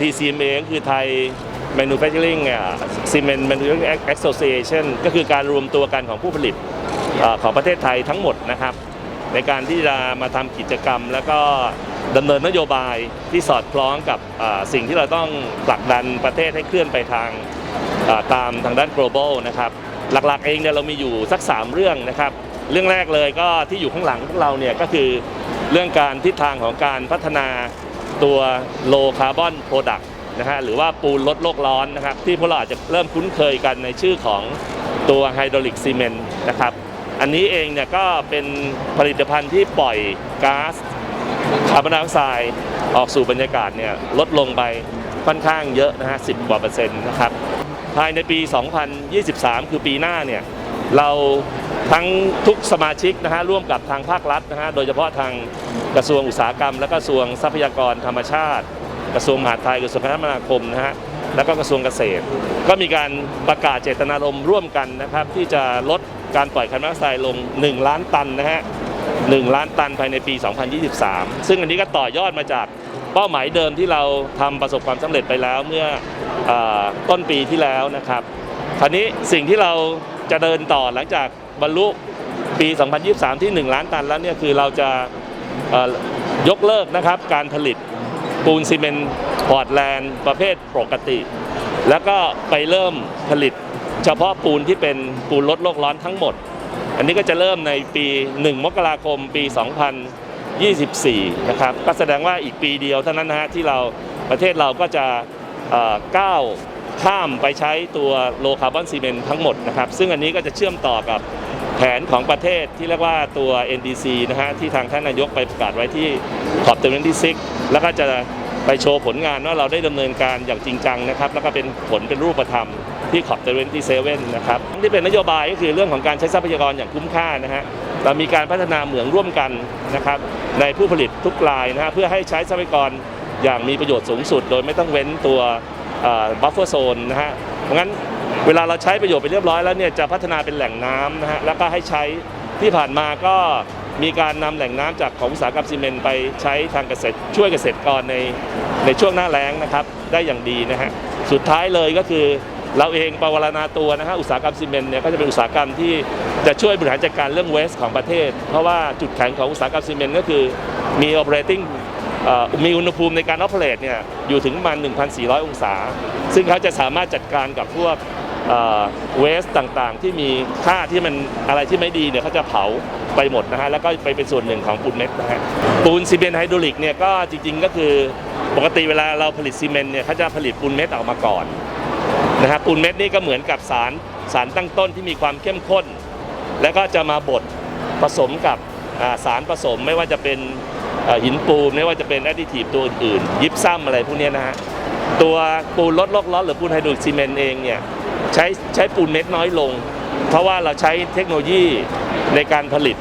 TCMA ก็คือไทย Manufacturing อะ Cement Manufacturing Association ก็คือการรวมตัวกันของผู้ผลิตของประเทศไทยทั้งหมดนะครับ ในการที่จะมาทำกิจกรรม แล้วก็ดำเนินนโยบายที่สอดคล้องกับสิ่งที่เราต้องผลักดันประเทศให้เคลื่อนไปทางตามทางด้าน global นะครับ หลักๆเองเนี่ยเรามีอยู่สัก 3 เรื่องนะครับ เรื่องแรกเลยก็ที่อยู่ข้างหลังพวกเราเนี่ยก็คือเรื่องการทิศทางของการพัฒนา ตัว low carbon product นะฮะหรือว่าปูนลดโลกร้อนนะครับ ที่พวกเราอาจจะเริ่มคุ้นเคยกันในชื่อของตัวไฮดรอลิกซีเมนต์นะครับ อันนี้เองเนี่ยก็เป็นผลิตภัณฑ์ที่ปล่อยก๊าซคาร์บอนไดออกไซด์ออกสู่บรรยากาศเนี่ยลดลงไปค่อนข้างเยอะนะฮะ10กว่าเปอร์เซ็นต์นะครับ ภายในปี 2023 คือปีหน้าเนี่ยเรา ทั้งทุกสมาชิกนะฮะร่วมกับทางภาครัฐนะฮะโดยเฉพาะทางกระทรวงอุตสาหกรรม และกระทรวงทรัพยากรธรรมชาติ กระทรวงมหาดไทยกระทรวงคมนาคมนะฮะแล้วก็กระทรวงเกษตร ก็มีการประกาศเจตนารมณ์ร่วมกันนะครับ ที่จะลดการปล่อยคาร์บอนไดออกไซด์ลง 1 ล้านตันนะฮะ1ล้านตันภายในปี 2023 ซึ่งอันนี้ก็ต่อยอดมาจากเป้าหมายเดิมที่เราทำประสบความสำเร็จไปแล้วเมื่ออต้นปีที่แล้วนะครับคราวนี้สิ่งที่เรา จะเดินต่อหลังจากบรรลุปี 2023 ที่ 1 ล้านตันแล้วเนี่ยคือเราจะยกเลิกนะครับการผลิตปูนซีเมนต์พอร์ตแลนด์ประเภทปกติ แล้วก็ไปเริ่มผลิตเฉพาะปูนที่เป็นปูนลดโลกร้อนทั้งหมด อันนี้ก็จะเริ่มในปี 1 มกราคมปี 2024 นะครับ ก็แสดงว่าอีกปีเดียวเท่านั้นนะฮะที่เราประเทศเราก็จะก้าว ข้ามไปใช้ตัวโลคาร์บอนซีเมนต์ทั้งหมดนะครับซึ่งอันนี้ก็จะเชื่อมต่อกับแผนของประเทศที่เรียกว่าตัว NDC นะฮะที่ทางท่านนายกไปประกาศไว้ที่ขอบเตอร์เวนที่ซิกแล้วก็จะไปโชว์ผลงานว่าเราได้ดำเนินการอย่างจริงจังนะครับแล้วก็เป็นผลเป็นรูปธรรมที่ขอบเตอร์เวนที่เซเว่นนะครับที่เป็นนโยบายก็คือเรื่องของการใช้ทรัพยากรอย่างคุ้มค่านะฮะเรามีการพัฒนาเหมืองร่วมกันนะครับในผู้ผลิตทุกรายนะฮะเพื่อให้ใช้ทรัพยากรอย่างมีประโยชน์สูงสุด โดยไม่ต้องเว้นตัว บัฟเฟอร์โซนนะฮะเพราะงั้นเวลาเราใช้ประโยชน์ไปเรียบร้อยแล้วเนี่ยจะพัฒนาเป็นแหล่งน้ำนะฮะแล้วก็ให้ใช้ที่ผ่านมาก็มีการนำแหล่งน้ำจากของอุตสาหกรรมซีเมนต์ไปใช้ทางเกษตรช่วยเกษตรกรในในช่วงหน้าแล้งนะครับ ได้อย่างดีนะฮะสุดท้ายเลยก็คือเราเองปวารณาตัวนะฮะอุตสาหกรรมซีเมนต์เนี่ยก็จะเป็นอุตสาหกรรมที่จะช่วยบริหารจัดการเรื่องเวสของประเทศ เพราะว่าจุดแข็งของอุตสาหกรรมซีเมนต์ก็คือมี operating มีอุณหภูมิในการ operate เนี่ยอยู่ถึงประมาณ 1,400 องศา ซึ่งเขาจะสามารถจัดการกับพวกเวสต่างๆ ที่มีค่าที่มันอะไรที่ไม่ดีเนี่ยเขาจะเผาไปหมดนะฮะแล้วก็ไปเป็นส่วนหนึ่งของปูนเม็ดนะฮะปูนซีเมนต์ไฮดรอลิกเนี่ยก็จริงๆก็คือปกติเวลาเราผลิตซีเมนต์เนี่ยเขาจะผลิตปูนเม็ดออกมาก่อนนะฮะปูนเม็ดนี่ก็เหมือนกับสารสารตั้งต้นที่มีความเข้มข้น แล้วก็จะมาบดผสมกับสารผสมไม่ว่าจะเป็น หินปูนไม่ว่าจะเป็นแอดดิทีฟตัวอื่นๆยิปซัมอะไรพวกนี้นะฮะตัวปูนลดโลกร้อนหรือปูนไฮดรอกซีเมนต์เองเนี่ยใช้ใช้ปูนเม็ดน้อยลง เพราะว่าเราใช้เทคโนโลยีในการผลิต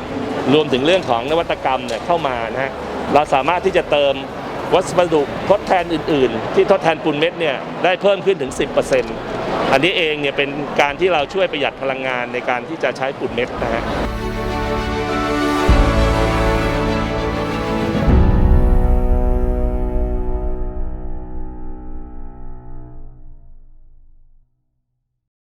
รวมถึงเรื่องของนวัตกรรมเนี่ยเข้ามานะฮะเราสามารถที่จะเติมวัสดุทดแทนอื่น ๆ ที่ทดแทนปูนเม็ดเนี่ยได้เพิ่มขึ้นถึง 10%อันนี้เองเนี่ยเป็นการที่เราช่วยประหยัดพลังงานในการที่จะใช้ปูนเม็ดนะฮะ